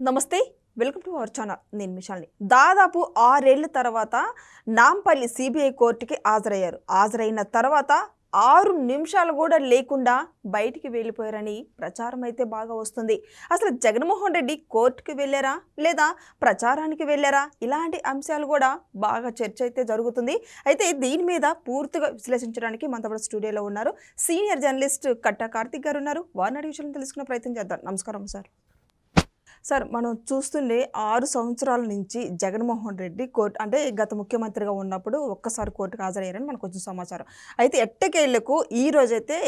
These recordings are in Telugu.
నమస్తే వెల్కమ్ టు అవర్ ఛానల్. నేను మిషాల్ని దాదాపు ఆరేళ్ళ తర్వాత నాంపల్లి సిబిఐ కోర్టుకి హాజరయ్యారు. హాజరైన తర్వాత ఆరు నిమిషాలు కూడా లేకుండా బయటికి వెళ్ళిపోయారని ప్రచారం అయితే బాగా వస్తుంది. అసలు జగన్మోహన్ రెడ్డి కోర్టుకి వెళ్ళారా? లేదా ప్రచారానికి వెళ్ళారా? ఇలాంటి అంశాలు కూడా బాగా చర్చ అయితే జరుగుతుంది. అయితే దీని మీద పూర్తిగా విశ్లేషించడానికి మనతో స్టూడియోలో ఉన్నారు. సీనియర్ జర్నలిస్ట్ కట్ట కార్తిక్ గారు ఉన్నారు. వారిని అడిగి విషయాలను తెలుసుకునే ప్రయత్నం చేద్దాం. నమస్కారం సార్. సార్ మనం చూస్తుండే ఆరు సంవత్సరాల నుంచి జగన్మోహన్ రెడ్డి కోర్టు అంటే గత ముఖ్యమంత్రిగా ఉన్నప్పుడు ఒక్కసారి కోర్టుకు హాజరయ్యారని మనకు వచ్చిన సమాచారం. అయితే ఎట్టకేళ్ళకు ఈ రోజైతే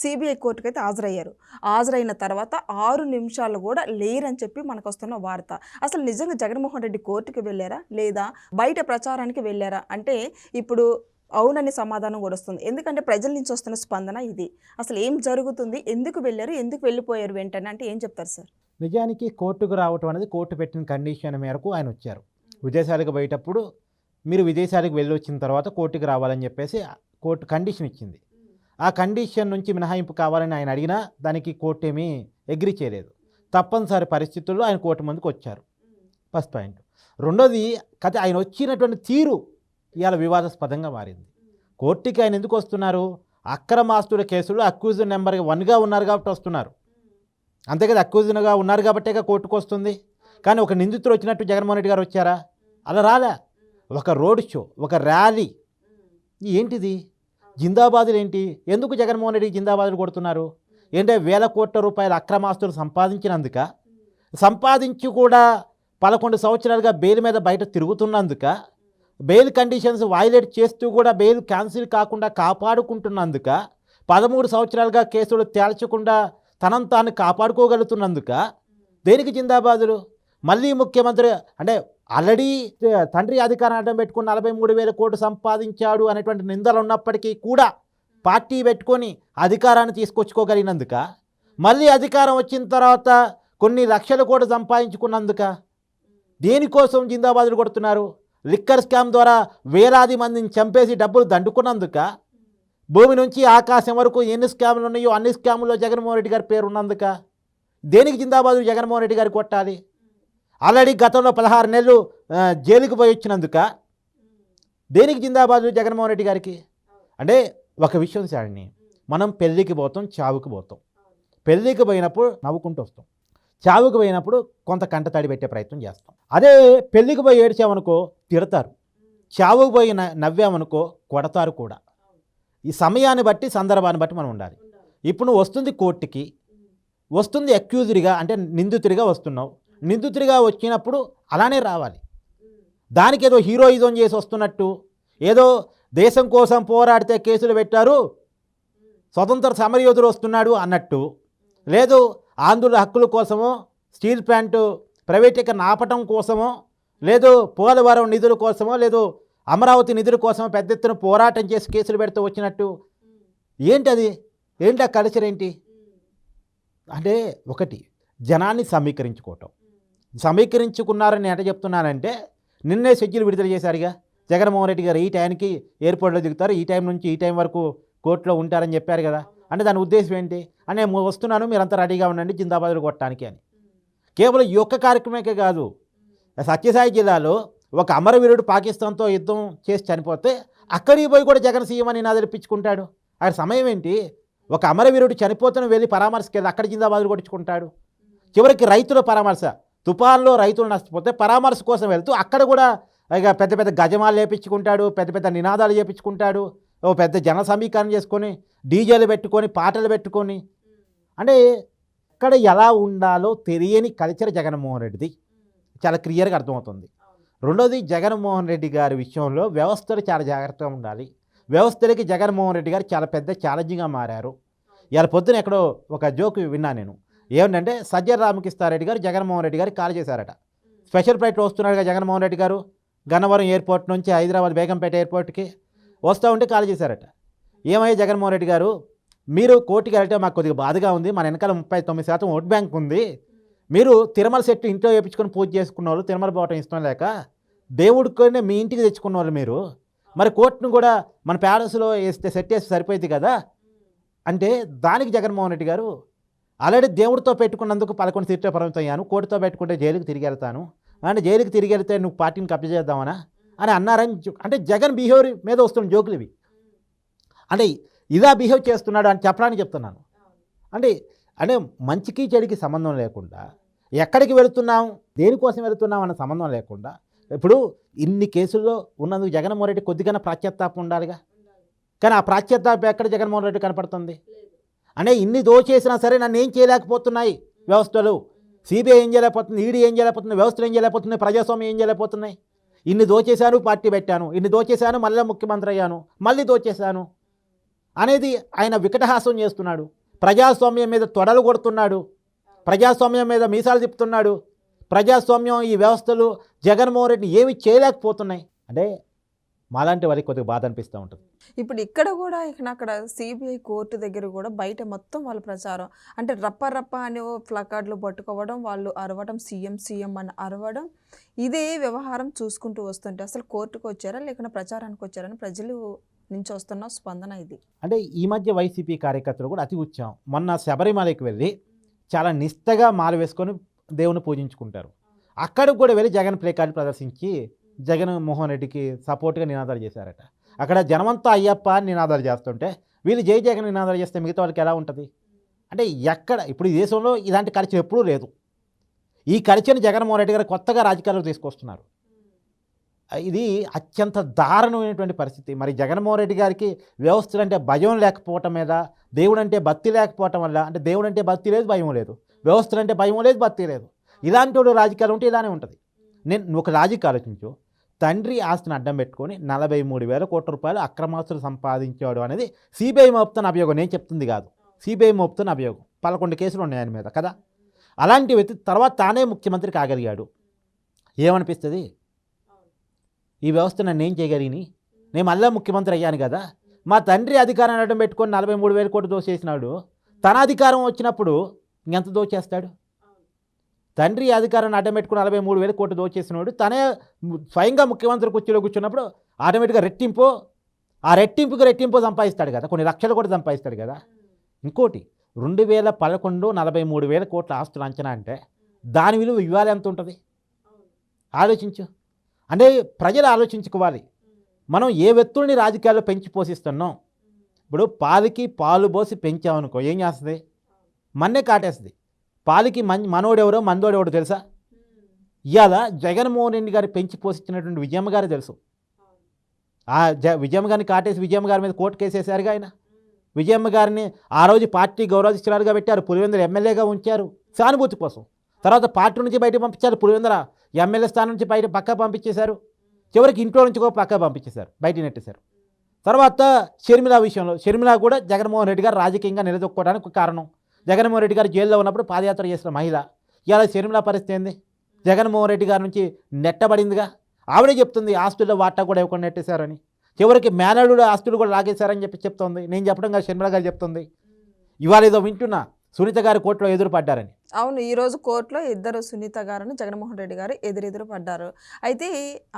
సిబిఐ కోర్టుకు అయితే హాజరయ్యారు. హాజరైన తర్వాత ఆరు నిమిషాలు కూడా లేరని చెప్పి మనకు వస్తున్న వార్త. అసలు నిజంగా జగన్మోహన్ రెడ్డి కోర్టుకు వెళ్ళారా? లేదా బయట ప్రచారానికి వెళ్ళారా? అంటే ఇప్పుడు అవునని సమాధానం కూడా వస్తుంది. ఎందుకంటే ప్రజల నుంచి వస్తున్న స్పందన ఇది. అసలు ఏం జరుగుతుంది? ఎందుకు వెళ్ళారు? ఎందుకు వెళ్ళిపోయారు వెంటనే? అంటే ఏం చెప్తారు సార్? నిజానికి కోర్టుకు రావటం అనేది కోర్టు పెట్టిన కండిషన్ మేరకు ఆయన వచ్చారు. విదేశాలకు పోయేటప్పుడు మీరు విదేశాలకు వెళ్ళి వచ్చిన తర్వాత కోర్టుకు రావాలని చెప్పేసి కోర్టు కండిషన్ ఇచ్చింది. ఆ కండిషన్ నుంచి మినహాయింపు కావాలని ఆయన అడిగినా దానికి కోర్టు ఏమీ అగ్రి చేయలేదు. తప్పనిసరి పరిస్థితుల్లో ఆయన కోర్టు ముందుకు వచ్చారు. First point. రెండోది కథ ఆయన వచ్చినటువంటి తీరు ఇవాళ వివాదాస్పదంగా మారింది. కోర్టుకి ఆయన ఎందుకు వస్తున్నారు? అక్రమాస్తుల కేసులు అక్యూజ్ నెంబర్ వన్గా ఉన్నారు కాబట్టి వస్తున్నారు. అంతే కదా అక్యూజ్గా ఉన్నారు కాబట్టే కోర్టుకు వస్తుంది. కానీ ఒక నిందితుడు వచ్చినట్టు జగన్మోహన్ రెడ్డి గారు వచ్చారా? అలా రాలే. ఒక రోడ్ షో ఒక ర్యాలీ. ఏంటిది? జిందాబాదులు ఏంటి? ఎందుకు జగన్మోహన్ రెడ్డి జిందాబాదులు కొడుతున్నారు? ఏంటంటే వేల కోట్ల రూపాయల అక్రమాస్తులు సంపాదించినందుక? సంపాదించి కూడా పదకొండు సంవత్సరాలుగా బెయిల్ మీద బయట తిరుగుతున్నందుక? బెయిల్ కండిషన్స్ వైలేట్ చేస్తూ కూడా బెయిల్ క్యాన్సిల్ కాకుండా కాపాడుకుంటున్నందుక? పదమూడు సంవత్సరాలుగా కేసులు తేల్చకుండా తనను తాను కాపాడుకోగలుగుతున్నందుక దేనికి జిందాబాదులు? మళ్ళీ ముఖ్యమంత్రి అంటే ఆల్రెడీ తండ్రి అధికారం అడ్డం పెట్టుకుని నలభై మూడు వేల కోట్లు సంపాదించాడు అనేటువంటి నిందలు ఉన్నప్పటికీ కూడా పార్టీ పెట్టుకొని అధికారాన్ని తీసుకొచ్చుకోగలిగినందుక మళ్ళీ అధికారం వచ్చిన తర్వాత కొన్ని లక్షలు కూడా సంపాదించుకున్నందుక దేనికోసం జిందాబాదులు కొడుతున్నారు? లిక్కర్ స్కామ్ ద్వారా వేలాది మందిని చంపేసి డబ్బులు దండుకున్నందుక భూమి నుంచి ఆకాశం వరకు ఎన్ని స్కాములు ఉన్నాయో అన్ని స్కాముల్లో జగన్మోహన్ రెడ్డి గారి పేరు ఉన్నందుక దేనికి జిందాబాదు జగన్మోహన్ రెడ్డి గారు కొట్టాలి? ఆల్రెడీ గతంలో పదహారు నెలలు జైలుకు జైలుకి పోయి వచ్చినందుక దేనికి జిందాబాదు జగన్మోహన్ రెడ్డి గారికి? అంటే ఒక విషయం సార్ని మనం పెళ్ళికి పోతాం చావుకు పోతాం. పెళ్ళికి పోయినప్పుడు నవ్వుకుంటూ వస్తాం. చావుకు పోయినప్పుడు కొంత కంట తడి పెట్టే ప్రయత్నం చేస్తాం. అదే పెళ్ళికి పోయి ఏడ్చామనుకో తిడతారు. చావుకు పోయి నవ్వామనుకో కొడతారు కూడా. ఈ సమయాన్ని బట్టి సందర్భాన్ని బట్టి మనం ఉండాలి. ఇప్పుడు నువ్వు వస్తుంది కోర్టుకి వస్తుంది అక్యూజ్డ్గా అంటే నిందితుడిగా వస్తున్నావు. నిందితుడిగా వచ్చినప్పుడు అలానే రావాలి. దానికి ఏదో హీరోయిజం చేసి వస్తున్నట్టు ఏదో దేశం కోసం పోరాడితే కేసులు పెట్టారు స్వతంత్ర సమరయోధుడు వస్తున్నాడు అన్నట్టు లేదు ఆంధ్రుల హక్కుల కోసమో స్టీల్ ప్లాంట్ ప్రైవేటీకరణ ఆపటం కోసమో లేదు పోలవరం నిధుల కోసమో లేదు అమరావతి నిధుల కోసం పెద్ద ఎత్తున పోరాటం చేసి కేసులు పెడుతూ వచ్చినట్టు. ఏంటి అది ఏంటి ఆ కల్చర్ ఏంటి? అంటే ఒకటి జనాన్ని సమీకరించుకోవటం. సమీకరించుకున్నారని ఎట చెప్తున్నానంటే నిన్నే షెడ్యూల్ విడుదల చేశారుగా. జగన్మోహన్ రెడ్డి గారు ఈ టైంకి ఎయిర్పోర్ట్లో దిగుతారు ఈ టైం నుంచి ఈ టైం వరకు కోర్టులో ఉంటారని చెప్పారు కదా. అంటే దాని ఉద్దేశం ఏంటి? అని నేను వస్తున్నాను మీరంతా రెడీగా ఉండండి జిందాబాద్లో కొట్టడానికి అని. కేవలం ఈ ఒక్క కార్యక్రమేకే కాదు సత్యసాయి జిల్లాలో ఒక అమరవీరుడు పాకిస్తాన్తో యుద్ధం చేసి చనిపోతే అక్కడికి పోయి కూడా జగన్ సీఎం అని నాదరిపించుకుంటాడు ఆయన సమయం ఏంటి? ఒక అమరవీరుడు చనిపోతున్న వెళ్ళి పరామర్శకెళ్ళి అక్కడ జిందాబాదులు కొట్టించుకుంటాడు. చివరికి రైతుల పరామర్శ. తుఫాన్లో రైతులు నష్టపోతే పరామర్శ కోసం వెళ్తూ అక్కడ కూడా ఇక పెద్ద పెద్ద గజమాలు లేపించుకుంటాడు పెద్ద పెద్ద నినాదాలు చేపించుకుంటాడు ఓ పెద్ద జన సమీకరణ చేసుకొని డీజేలు పెట్టుకొని పాటలు పెట్టుకొని. అంటే అక్కడ ఎలా ఉండాలో తెలియని కల్చర్ జగన్మోహన్ రెడ్డిది. చాలా క్లియర్గా అర్థమవుతుంది. రెండోది జగన్మోహన్ రెడ్డి గారి విషయంలో వ్యవస్థలు చాలా జాగ్రత్తగా ఉండాలి. వ్యవస్థలకి జగన్మోహన్ రెడ్డి గారు చాలా పెద్ద ఛాలెంజింగ్గా మారారు. ఇవాళ పొద్దున ఎక్కడో ఒక జోక్ విన్నా నేను. ఏమిటంటే సజ్జల రామకృష్ణారెడ్డి గారు జగన్మోహన్ రెడ్డి గారు కాల్ చేశారట. స్పెషల్ ఫ్లైట్లో వస్తున్నాడుగా జగన్మోహన్ రెడ్డి గారు. గన్నవరం ఎయిర్పోర్ట్ నుంచి హైదరాబాద్ బేగంపేట ఎయిర్పోర్ట్కి వస్తూ ఉంటే కాల్ చేశారట. ఏమయ్యా జగన్మోహన్ రెడ్డి గారు? మీరు కోర్టుకి వెళ్తే మాకు కొద్దిగా బాధగా ఉంది. మన వెనకాల ముప్పై తొమ్మిది శాతం ఓట్ బ్యాంక్ ఉంది. మీరు తిరుమల సెట్ ఇంట్లో వేయించుకొని పూజ చేసుకున్న వాళ్ళు తిరుమల పోవటం ఇష్టం లేక దేవుడికి మీ ఇంటికి తెచ్చుకున్న వాళ్ళు మీరు. మరి కోర్టును కూడా మన ప్యాలెస్లో వేస్తే సెట్ వేస్తే సరిపోయింది కదా? అంటే దానికి జగన్మోహన్ రెడ్డి గారు ఆల్రెడీ దేవుడితో పెట్టుకున్నందుకు పదకొండు సీట్లు పరిమితం అయ్యాను కోర్టుతో పెట్టుకుంటే జైలుకి తిరిగి వెళ్తాను. అంటే జైలుకి తిరిగి వెళ్తే నువ్వు పార్టీని కబ్జా చేద్దామనా? అని అన్నారని అంటే జగన్ బిహేవియర్ మీద వస్తున్న జోకులు ఇవి. అంటే ఇదా బిహేవ్ చేస్తున్నాడు అని చెప్పడానికి చెప్తున్నాను. అంటే అంటే మంచికి చెడుకి సంబంధం లేకుండా ఎక్కడికి వెళుతున్నాం దేనికోసం వెళుతున్నాం అన్న సంబంధం లేకుండా ఇప్పుడు ఇన్ని కేసుల్లో ఉన్నందుకు జగన్మోహన్ రెడ్డి కొద్దిగా ప్రాచ్యత్తాపం ఉండాలిగా? కానీ ఆ ప్రాచ్యత్తాపం ఎక్కడ జగన్మోహన్ రెడ్డి కనపడుతుంది? అంటే ఇన్ని దోచేసినా సరే నన్ను ఏం చేయలేకపోతున్నాయి వ్యవస్థలు? సిబిఐ ఏం చేయలేకపోతుంది? ఈడీ ఏం చేయలేకపోతుంది? వ్యవస్థలు ఏం చేయలేకపోతున్నాయి? ప్రజాస్వామ్యం ఏం చేయలేకపోతున్నాయి? ఇన్ని దోచేశాను పార్టీ పెట్టాను. ఇన్ని దోచేశాను మళ్ళీ ముఖ్యమంత్రి అయ్యాను. మళ్ళీ దోచేశాను. అనేది ఆయన వికటహాసం చేస్తున్నాడు. ప్రజాస్వామ్యం మీద తొడలు కొడుతున్నాడు. ప్రజాస్వామ్యం మీద మీసాలు తిప్పుతున్నాడు. ప్రజాస్వామ్యం ఈ వ్యవస్థలు జగన్మోహన్ రెడ్డి ఏమి చేయలేకపోతున్నాయి. అంటే మాలాంటి వారికి కొద్దిగా బాధ అనిపిస్తూ ఉంటుంది. ఇప్పుడు ఇక్కడ కూడా ఇక్కడ అక్కడ సిబిఐ కోర్టు దగ్గర కూడా బయట మొత్తం వాళ్ళ ప్రచారం. అంటే రప్ప రప్ప అని ప్లకార్డులు పట్టుకోవడం వాళ్ళు అరవడం సీఎం సీఎం అని అరవడం ఇదే వ్యవహారం చూసుకుంటూ వస్తుంటే అసలు కోర్టుకు వచ్చారా లేకుండా ప్రచారానికి వచ్చారని ప్రజలు నుంచి వస్తున్న స్పందన ఇది. అంటే ఈ మధ్య వైసీపీ కార్యకర్తలు కూడా అతి ఉత్సాహం. మొన్న శబరిమలకి వెళ్ళి చాలా నిష్టగా మాల వేసుకొని దేవుని పూజించుకుంటారు. అక్కడికి కూడా వెళ్ళి జగన్ ప్లేకార్డు ప్రదర్శించి జగన్ మోహన్ రెడ్డికి సపోర్ట్గా నినాదాలు చేశారట. అక్కడ జనమంతా అయ్యప్ప నినాదాలు చేస్తుంటే వీళ్ళు జై జగన్ నినాదాలు చేస్తే మిగతా వాళ్ళకి ఎలా ఉంటుంది? అంటే ఎక్కడ ఇప్పుడు ఈ దేశంలో ఇలాంటి కల్చర్ ఎప్పుడూ లేదు. ఈ కల్చర్ని జగన్మోహన్ రెడ్డి గారు కొత్తగా రాజకీయాలకు తీసుకొస్తున్నారు. ఇది అత్యంత దారుణమైనటువంటి పరిస్థితి. మరి జగన్మోహన్ రెడ్డి గారికి వ్యవస్థలు అంటే భయం లేకపోవటం మీద దేవుడు అంటే భక్తి లేకపోవటం వల్ల అంటే దేవుడు అంటే భక్తి లేదు భయం లేదు. వ్యవస్థలు అంటే భయం లేదు భక్తి లేదు. ఇలాంటి రాజకీయాలు ఉంటే ఇలానే ఉంటుంది. నేను ఒక రాజకీయ ఆలోచించు. తండ్రి ఆస్తిని అడ్డం పెట్టుకొని నలభై మూడు వేల కోట్ల రూపాయలు అక్రమాస్తులు సంపాదించాడు అనేది సిబిఐ మోపుతున్న అభియోగం. నేను చెప్తుంది కాదు. సిబిఐ మోపుతున్న అభియోగం. పదకొండు కేసులు ఉన్నాయి ఆయన మీద కదా? అలాంటి వ్యక్తి తర్వాత తానే ముఖ్యమంత్రి కాగలిగాడు ఏమనిపిస్తుంది? ఈ వ్యవస్థ నన్ను ఏం చేయగలిగిని? నేను మళ్ళీ ముఖ్యమంత్రి అయ్యాను కదా. మా తండ్రి అధికారాన్ని అడ్డం పెట్టుకొని నలభై మూడు వేల కోట్లు దోచేసినాడు తన అధికారం వచ్చినప్పుడు ఇంకెంత దోచేస్తాడు? తండ్రి అధికారాన్ని అడ్డం పెట్టుకుని నలభై మూడు వేల కోట్లు దోచేసినాడు తనే స్వయంగా ముఖ్యమంత్రి కుర్చీలో కూర్చున్నప్పుడు ఆటోమేటిక్గా రెట్టింపు ఆ రెట్టింపుకి రెట్టింపు సంపాదిస్తాడు కదా. కొన్ని లక్షలు కూడా సంపాదిస్తాడు కదా. ఇంకోటి రెండు వేల పదకొండు నలభై మూడు వేల కోట్ల ఆస్తులు అంచనా అంటే దాని విలువ ఇవాళ ఎంత ఉంటుంది? ఆలోచించు. అంటే ప్రజలు ఆలోచించుకోవాలి. మనం ఏ వ్యక్తుల్ని రాజకీయాల్లో పెంచి పోషిస్తున్నాం? ఇప్పుడు పాలకి పాలు పోసి పెంచామనుకో ఏం చేస్తుంది? మన్నే కాటేస్తుంది. పాలకి మన్ మనోడెవరో మందోడెవడో తెలుసా? ఇవాళ జగన్మోహన్ రెడ్డి గారు పెంచి పోషించినటువంటి విజయమ్మ గారు తెలుసు. ఆ జ విజయమ్మ గారిని కాటేసి విజయమ్మ గారి మీద కోర్టు కేసేసారుగా ఆయన. విజయమ్మ గారిని ఆ రోజు పార్టీ గౌరవిస్తున్నారు పెట్టారు. పులివెందులు ఎమ్మెల్యేగా ఉంచారు. సానుభూతి కోసం. తర్వాత పార్టీ నుంచి బయట పంపించారు. పులివెందర ఎమ్మెల్యే స్థానం నుంచి బయట పక్క పంపించేశారు. చివరికి ఇంట్లో నుంచి కూడా పక్క పంపించేశారు. బయట నెట్టేశారు. తర్వాత షర్మిల విషయంలో షర్మిల కూడా జగన్మోహన్ రెడ్డి గారు రాజకీయంగా నిలదొక్కోవడానికి ఒక కారణం. జగన్మోహన్ రెడ్డి గారు జైల్లో ఉన్నప్పుడు పాదయాత్ర చేసిన మహిళ. ఇవాళ షర్మిల పరిస్థితి ఏంది? జగన్మోహన్ రెడ్డి గారి నుంచి నెట్టబడిందిగా? ఆవిడే చెప్తుంది ఆస్తుల్లో వాటా కూడా ఇవ్వకుండా నెట్టేశారని. చివరికి మేనడు ఆస్తులు కూడా లాగేశారని చెప్పి చెప్తోంది. నేను చెప్పడం కాదు షర్మిల గారు చెప్తుంది. ఇవాళ ఏదో వింటున్నా. సునీత గారి కోర్టులో ఎదురు పడ్డారని అవును ఈ రోజు కోర్టులో ఇద్దరు సునీత గారును జగన్మోహన్ రెడ్డి గారు ఎదురెదురు పడ్డారు అయితే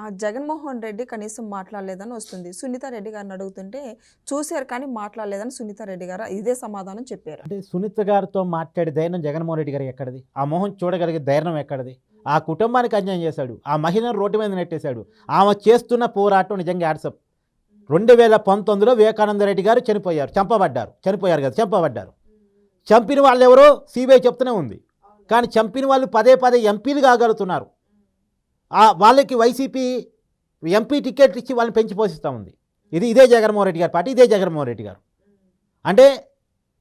ఆ జగన్మోహన్ రెడ్డి కనీసం మాట్లాడలేదని వస్తుంది. సునీత రెడ్డి గారిని అడుగుతుంటే చూశారు కానీ మాట్లాడలేదని సునీత రెడ్డి గారు ఇదే సమాధానం చెప్పారు. అంటే సునీత గారితో మాట్లాడే ధైర్యం జగన్మోహన్ రెడ్డి గారు ఎక్కడిది? ఆ మోహన్ చూడగలిగే ధైర్యం ఎక్కడిది? ఆ కుటుంబానికి అన్యాయం చేశాడు. ఆ మహిళను రోడ్డు మీద నెట్టేశాడు. ఆమె చేస్తున్న పోరాటం నిజంగా యాడ్సప్ రెండు వేల పంతొమ్మిదిలో వివేకానంద రెడ్డి గారు చనిపోయారు. చంపబడ్డారు. చనిపోయారు కదా చంపబడ్డారు. చంపిన వాళ్ళు ఎవరో సిబిఐ చెప్తూనే ఉంది. కానీ చంపిన వాళ్ళు పదే పదే ఎంపీలు కాగలుగుతున్నారు. వాళ్ళకి వైసీపీ ఎంపీ టికెట్ ఇచ్చి వాళ్ళని పెంచి పోషిస్తూ ఉంది. ఇది ఇదే జగన్మోహన్ రెడ్డి గారి పార్టీ ఇదే జగన్మోహన్ రెడ్డి గారు. అంటే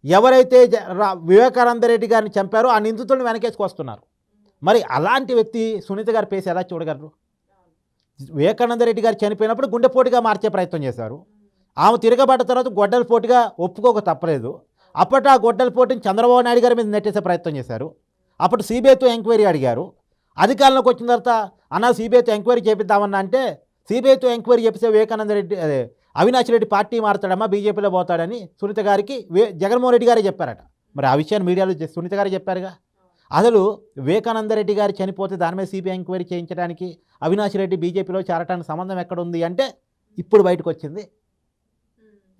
ఎవరైతే రా- వివేకానంద రెడ్డి గారిని చంపారో ఆ నిందితులను వెనకేసుకొస్తున్నారు మరి అలాంటి వ్యక్తి సునీత గారి పేసి ఎలా చూడగలరు? వివేకానంద రెడ్డి గారు చనిపోయినప్పుడు గుండెపోటుగా మార్చే ప్రయత్నం చేశారు. ఆమె తిరగబడ్డ తర్వాత గొడ్డల పోటుగా ఒప్పుకోక తప్పలేదు. అప్పట ఆ గొడ్డల పోటీని చంద్రబాబు నాయుడు గారి మీద నెట్టేసే ప్రయత్నం చేశారు. అప్పుడు సిబిఐతో ఎంక్వైరీ అడిగారు. అధికారంలోకి వచ్చిన తర్వాత అన్న సిబిఐతో ఎంక్వైరీ చేపిద్దామన్నా అంటే సిబిఐతో ఎంక్వైరీ చేపిస్తే వివేకానంద రెడ్డి అదే అవినాష్ రెడ్డి పార్టీ మారుతాడమ్మా బీజేపీలో పోతాడని సునీత గారికి వే జగన్మోహన్ రెడ్డి గారే చెప్పారట. మరి ఆ విషయాన్ని మీడియాలో సునీత గారే చెప్పారుగా. అసలు వివేకానంద రెడ్డి గారు చనిపోతే దాని మీద సిబిఐ ఎంక్వైరీ చేయించడానికి అవినాష్ రెడ్డి బీజేపీలో చేరటానికి సంబంధం ఎక్కడ ఉంది అంటే ఇప్పుడు బయటకు వచ్చింది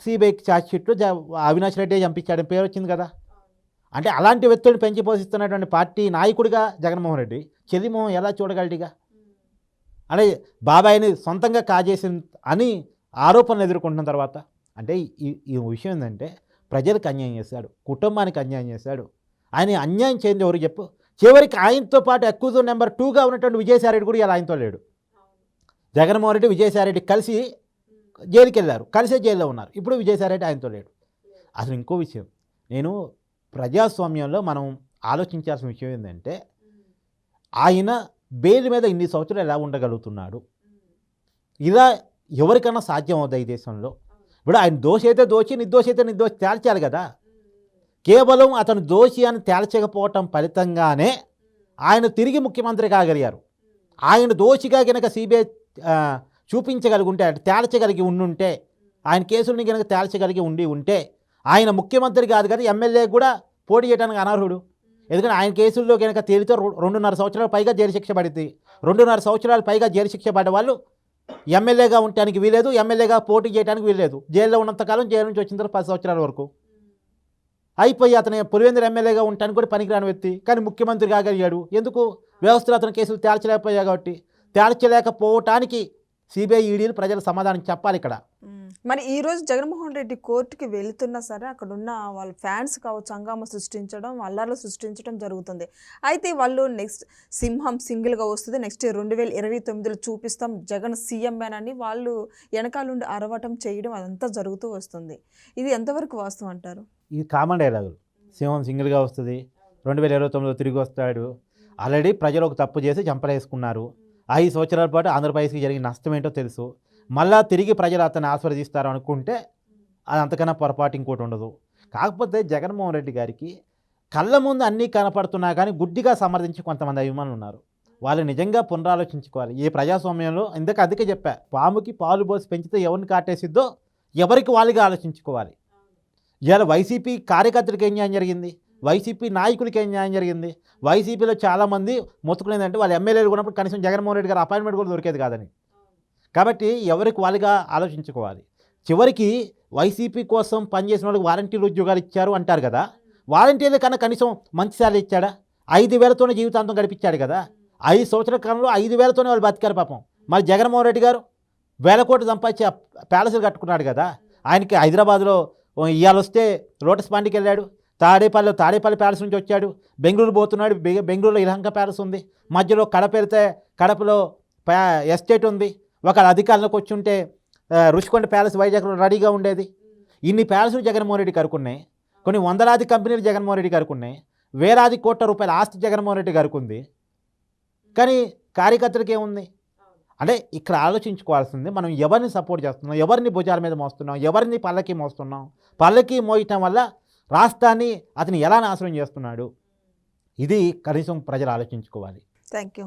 సిబిఐ ఛార్జ్ షీట్లో జ- అవినాష్ రెడ్డి చంపించాడని పేరు వచ్చింది కదా. అంటే అలాంటి వ్యక్తులను పెంచి పోషిస్తున్నటువంటి పార్టీ నాయకుడిగా జగన్మోహన్ రెడ్డి. చెల్లిమోహన్ ఎలా చూడగలడిగా? అంటే బాబాయిని సొంతంగా కాజేసి అని ఆరోపణలు ఎదుర్కొంటున్న తర్వాత అంటే ఈ ఈ విషయం ఏంటంటే ప్రజలకు అన్యాయం చేశాడు కుటుంబానికి అన్యాయం చేశాడు. ఆయన అన్యాయం చేయండి ఎవరు చెప్పు? చివరికి ఆయనతో పాటు అక్యూజ్ నెంబర్ టూగా ఉన్నటువంటి విజయసాయిరెడ్డి కూడా ఇలా ఆయనతో లేడు. జగన్మోహన్ రెడ్డి విజయసాయిరెడ్డి కలిసి జైలుకి వెళ్ళారు కలిసే జైల్లో ఉన్నారు. ఇప్పుడు విజయసాయిరెడ్డి ఆయనతో లేడు. అసలు ఇంకో విషయం. నేను ప్రజాస్వామ్యంలో మనం ఆలోచించాల్సిన విషయం ఏంటంటే ఆయన బెయిల్ మీద ఇన్ని సంవత్సరాలు ఎలా ఉండగలుగుతున్నాడు? ఇలా ఎవరికైనా సాధ్యం అవుతుంది ఈ దేశంలో? ఇప్పుడు ఆయన దోషి అయితే దోషి నిర్దోషి అయితే నిర్దోషి తేల్చాలి కదా. కేవలం అతను దోషి అని తేల్చకపోవటం ఫలితంగానే ఆయన తిరిగి ముఖ్యమంత్రి కాగలిగారు ఆయన దోషిగా కనుక సిబిఐ చూపించగలిగి అంటే తేల్చగలిగి ఉండుంటే ఆయన కేసుల్ని కనుక తేల్చగలిగి ఉండి ఉంటే ఆయన ముఖ్యమంత్రి కాదు కదా ఎమ్మెల్యే కూడా పోటీ చేయడానికి అనర్హుడు. ఎందుకంటే ఆయన కేసుల్లో కనుక తేలితో రెండున్నర సంవత్సరాలు పైగా జైలు శిక్ష పడింది. రెండున్నర సంవత్సరాలు పైగా జైలు శిక్ష పడ్డ వాళ్ళు ఎమ్మెల్యేగా ఉండటానికి వీలేదు ఎమ్మెల్యేగా పోటీ చేయడానికి వీలేదు జైల్లో ఉన్నంతకాలం జైలు నుంచి వచ్చిన తర్వాత పది సంవత్సరాల వరకు. అయిపోయి అతను పులివేంద్ర ఎమ్మెల్యేగా ఉండటానికి కూడా పనికిరాని వ్యక్తి. కానీ ముఖ్యమంత్రి కాగలిగాడు. ఎందుకు? వ్యవస్థలో అతని కేసులు తేల్చలేకపోయా కాబట్టి. తేల్చలేకపోవటానికి సిబిఐ ఈడీలు ప్రజలు సమాధానం చెప్పాలి ఇక్కడ. మరి ఈ రోజు జగన్మోహన్ రెడ్డి కోర్టుకి వెళ్తున్నా సరే అక్కడ ఉన్న వాళ్ళ ఫ్యాన్స్ కావచ్చు హంగామా సృష్టించడం అల్లర్లు సృష్టించడం జరుగుతుంది. అయితే వాళ్ళు నెక్స్ట్ సింహం సింగిల్గా వస్తుంది. నెక్స్ట్ రెండు వేల ఇరవై తొమ్మిదిలో చూపిస్తాం జగన్ సీఎం అని వాళ్ళు వెనకాలండి అరవటం చేయడం అదంతా జరుగుతూ వస్తుంది. ఇది ఎంతవరకు వాస్తవం అంటారు? ఇది కామన్ డైలాగులు. సింహం సింగిల్గా వస్తుంది రెండు వేల ఇరవై తొమ్మిదిలో తిరిగి వస్తాడు. ఆల్రెడీ ప్రజలు ఒక తప్పు చేసి చంపలేసుకున్నారు ఐదు సంవత్సరాల పాటు ఆంధ్రప్రదేశ్కి జరిగిన నష్టం ఏంటో తెలుసు. మళ్ళా తిరిగి ప్రజలు అతన్ని ఆస్వాదిస్తారు అనుకుంటే అది అంతకన్నా పొరపాటు ఇంకోటి ఉండదు. కాకపోతే జగన్మోహన్ రెడ్డి గారికి కళ్ళ ముందు అన్నీ కనపడుతున్నా కానీ గుడ్డిగా సమర్థించి కొంతమంది అభిమానులు ఉన్నారు. వాళ్ళు నిజంగా పునరాలోచించుకోవాలి. ఏ ప్రజాస్వామ్యంలో ఇందుకు అందుకే చెప్పా పాముకి పాలు పోసి పెంచితే ఎవరిని కాటేసిద్దో ఎవరికి వాళ్ళుగా ఆలోచించుకోవాలి. ఇవాళ వైసీపీ కార్యకర్తలకు ఏం జరిగింది? వైసీపీ నాయకులకి ఏం న్యాయం జరిగింది? వైసీపీలో చాలామంది మొత్తుకునేదంటే వాళ్ళ ఎమ్మెల్యేలు ఉన్నప్పుడు కనీసం జగన్మోహన్ రెడ్డి గారు అపాయింట్మెంట్ కూడా దొరికేది కాదని. కాబట్టి ఎవరికి వాళ్ళుగా ఆలోచించుకోవాలి? చివరికి వైసీపీ కోసం పనిచేసిన వాళ్ళకి వారంటీలు ఉద్యోగాలు ఇచ్చారు అంటారు కదా. వారంటీలు కన్నా కనీసం మంచి శాలరీ ఇచ్చాడా? ఐదు వేలతోనే జీవితాంతం గడిపించాడు కదా. ఐదు సంవత్సరాల కాలంలో ఐదు వేలతోనే వాళ్ళు బతికారు పాపం. మరి జగన్మోహన్ రెడ్డి గారు వేల కోట్లు సంపాదించి ప్యాలెస్లు కట్టుకున్నాడు కదా. ఆయనకి హైదరాబాద్లో ఇవాళ వస్తే లోటస్ పాండికి వెళ్ళాడు. తాడేపల్లి తాడేపల్లి ప్యాలెస్ నుంచి వచ్చాడు. బెంగళూరు పోతున్నాడు. బెంగళూరులో ఇలహంక ప్యాలెస్ ఉంది. మధ్యలో కడప వెళ్తే కడపలో ప్యా- ఎస్టేట్ ఉంది. ఒక అధికారంలోకి వచ్చి ఉంటే రుషికొండ ప్యాలెస్ వైజాగ్లో రెడీగా ఉండేది. ఇన్ని ప్యాలెస్లు జగన్మోహన్ రెడ్డి కరుకున్నాయి కొన్ని వందలాది కంపెనీలు జగన్మోహన్ రెడ్డి కరుకున్నాయి వేలాది కోట్ల రూపాయల ఆస్తి జగన్మోహన్ రెడ్డి కరుకుంది కానీ కార్యకర్తలకు ఏముంది? అంటే ఇక్కడ ఆలోచించుకోవాల్సింది మనం ఎవరిని సపోర్ట్ చేస్తున్నాం? ఎవరిని భుజాల మీద మోస్తున్నాం? ఎవరిని పల్లకి మోస్తున్నాం? పల్లకి మోయటం వల్ల రాష్ట్రాన్ని అతను ఎలా నాశనం చేస్తున్నాడు? ఇది కనీసం ప్రజలు ఆలోచించుకోవాలి. Thank you